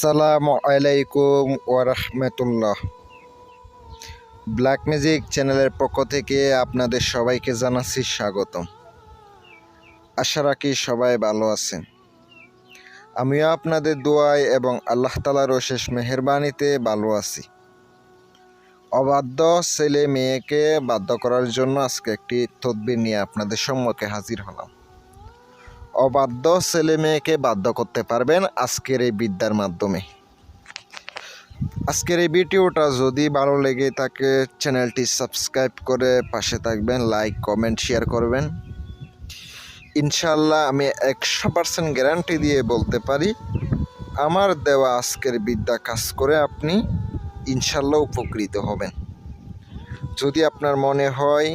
আসসালামু আলাইকুম ওরহমতুল্লাহ ব্ল্যাক ম্যাজিক চ্যানেলের পক্ষ থেকে আপনাদের সবাইকে জানাচ্ছি স্বাগতম। আশা রাখি সবাই ভালো আছেন। আমিও আপনাদের দোয়ায় এবং আল্লাহ তালার শেষ মেহরবানিতে ভালো আছি। অবাধ্য ছেলে মেয়েকে বাধ্য করার জন্য আজকে একটি তদবির নিয়ে আপনাদের সম্মুখে হাজির হলাম। অবাধ্য ছেলে মেয়েকে বাধ্য করতে পারবেন আজকের এই বিদ্যার মাধ্যমে। আজকের এই ভিডিওটা যদি ভালো লেগে থাকে, চ্যানেলটি সাবস্ক্রাইব করে পাশে থাকবেন, লাইক, কমেন্ট, শেয়ার করবেন। ইনশাল্লাহ আমি একশো পার্সেন্ট গ্যারান্টি দিয়ে বলতে পারি, আমার দেওয়া আজকের বিদ্যা কাজ করে আপনি ইনশাল্লাহ উপকৃত হবেন। যদি আপনার মনে হয়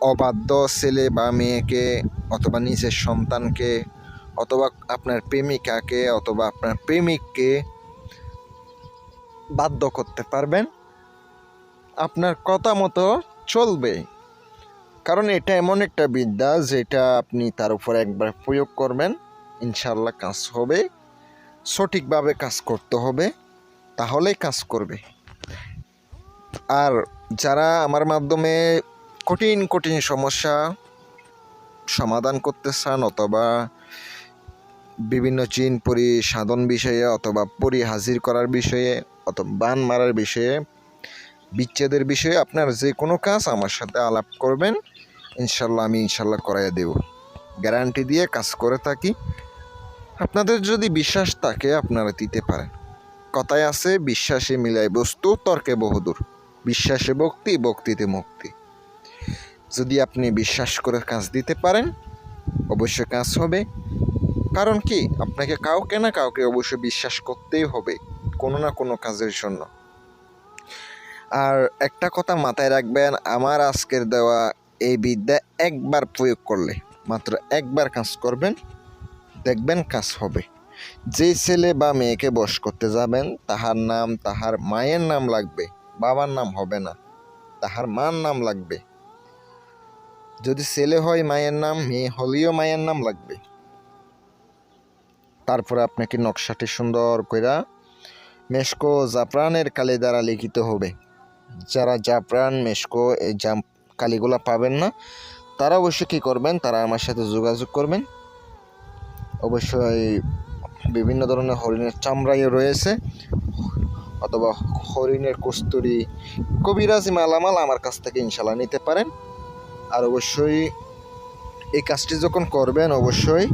অবাধ্য ছেলে বা মেয়েকে অথবা নিজের সন্তানকে অথবা আপনার প্রেমিকাকে অথবা আপনার প্রেমিককে বাধ্য করতে পারবেন। আপনার কথা মতো চলবে। কারণ এটা এমন একটা বিদ্যা যেটা আপনি তার উপর একবার প্রয়োগ করবেন। ইনশাল্লাহ কাজ হবে। সঠিকভাবে কাজ করতে হবে। তাহলেই কাজ করবে। আর যারা আমার মাধ্যমে কঠিন কঠিন সমস্যা সমাধান করতে চান অথবা বিভিন্ন চিন পরি সাধন বিষয়ে অথবা পরি হাজির করার বিষয়ে অথবা বান মারার বিষয়ে, বিচ্ছেদের বিষয়ে আপনার যে কোনো কাজ আমার সাথে আলাপ করবেন। ইনশাল্লাহ আমি ইনশাল্লাহ করাইয়া দেব। গ্যারান্টি দিয়ে কাজ করে থাকি। আপনাদের যদি বিশ্বাস থাকে আপনারা দিতে পারেন। কথায় আছে, বিশ্বাসে মিলায় বস্তু, তর্কে বহুদূর। বিশ্বাসে ভক্তি, ভক্তিতে মুক্তি। যদি আপনি বিশ্বাস করে কাজ দিতে পারেন, অবশ্যই কাজ হবে। কারণ কি? আপনাকে কাউকে না কাউকে অবশ্যই বিশ্বাস করতেই হবে, কোনো না কোনো কাজের জন্য। আর একটা কথা মাথায় রাখবেন, আমার আজকের দেওয়া এই বিদ্যা একবার প্রয়োগ করলে, মাত্র একবার কাজ করবেন, দেখবেন কাজ হবে। যে ছেলে বা মেয়েকে বস করতে যাবেন, তাহার নাম, তাহার মায়ের নাম লাগবে, বাবার নাম হবে না, তাহার মার নাম লাগবে। যদি ছেলে হয় মায়ের নাম, মেয়ে হলেও মায়ের নাম লাগবে। তারপরে আপনাকে নকশাটি সুন্দর কইরা মেশকো জাফরানের কালি দ্বারা লিখিত হবে। যারা জাফরান, মেশকো, এই জাম কালিগুলা পাবেন না, তারা অবশ্যই কী করবেন? তারা আমার সাথে যোগাযোগ করবেন। অবশ্যই বিভিন্ন ধরনের হরিণের চামড়াই রয়েছে, অথবা হরিণের কস্তুরি কবিরাজি মালামাল আমার কাছ থেকে ইনশাল্লাহ নিতে পারেন। আর অবশ্যই এই কাজটি যখন করবেন, অবশ্যই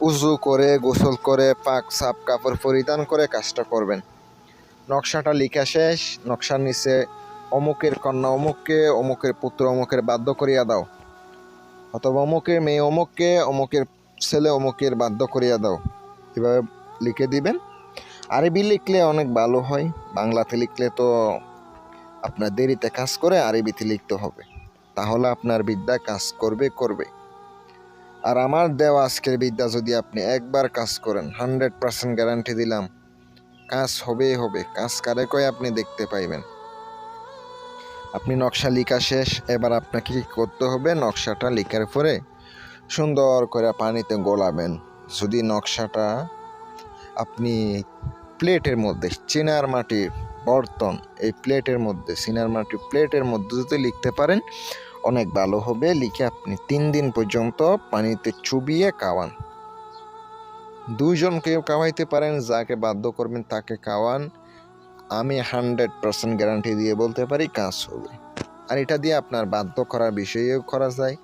উজু করে, গোসল করে, পাক সাপ কাপড় পরিধান করে কাজটা করবেন। নকশাটা লিখা শেষ, নকশার নিচে অমুকের কন্যা অমুককে, অমুকের পুত্র অমুকের বাধ্য করিয়া দাও। অথবা অমুকের মেয়ে অমুককে, অমুকের ছেলে অমুকের বাধ্য করিয়া দাও। এভাবে লিখে দিবেন। আরবি লিখলে অনেক ভালো হয়, বাংলাতে লিখলে তো আপনার দেরিতে কাজ করে আরবিতে লিখতে হবে। তাহলে আপনার বিদ্যা কাজ করবে করবে। আর আমার দেওয়া আজকের বিদ্যা যদি আপনি একবার কাজ করেন হান্ড্রেড পার্সেন্ট গ্যারান্টি দিলাম, কাজ হবেই হবে। কাজ কারে কয়ে আপনি দেখতে পাইবেন। আপনি নকশা লিখা শেষ, এবার আপনাকে কী করতে হবে? নকশাটা লিখার পরে সুন্দর করে পানিতে গোলাবেন। যদি নকশাটা আপনি প্লেটের মধ্যে, চিনার মাটির বর্তন এই প্লেটের মধ্যে মাটির প্লেটের মধ্যে যদি লিখতে পারেন, অনেক ভালো হবে। লিখে আপনি তিন দিন পর্যন্ত পানিতে চুবিয়ে খাওয়ান। দুইজনকেও খাওয়াইতে পারেন, যাকে বাধ্য করবেন তাকে খাওয়ান। আমি হান্ড্রেড পার্সেন্ট গ্যারান্টি দিয়ে বলতে পারি, কাজ হবে। আর এটা দিয়ে আপনার বাধ্য করার বিষয়েও করা যায়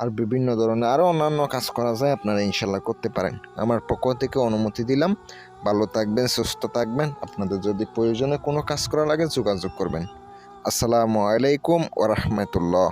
আর বিভিন্ন ধরনের আরও অন্যান্য কাজ করা যায় আপনারা ইনশাল্লাহ করতে পারেন। আমার পক্ষ থেকে অনুমতি দিলাম। ভালো থাকবেন, সুস্থ থাকবেন। আপনাদের যদি প্রয়োজনে কোনো কাজ করা লাগে যোগাযোগ করবেন। আসসালামু আলাইকুম ওরহমতুল্লাহ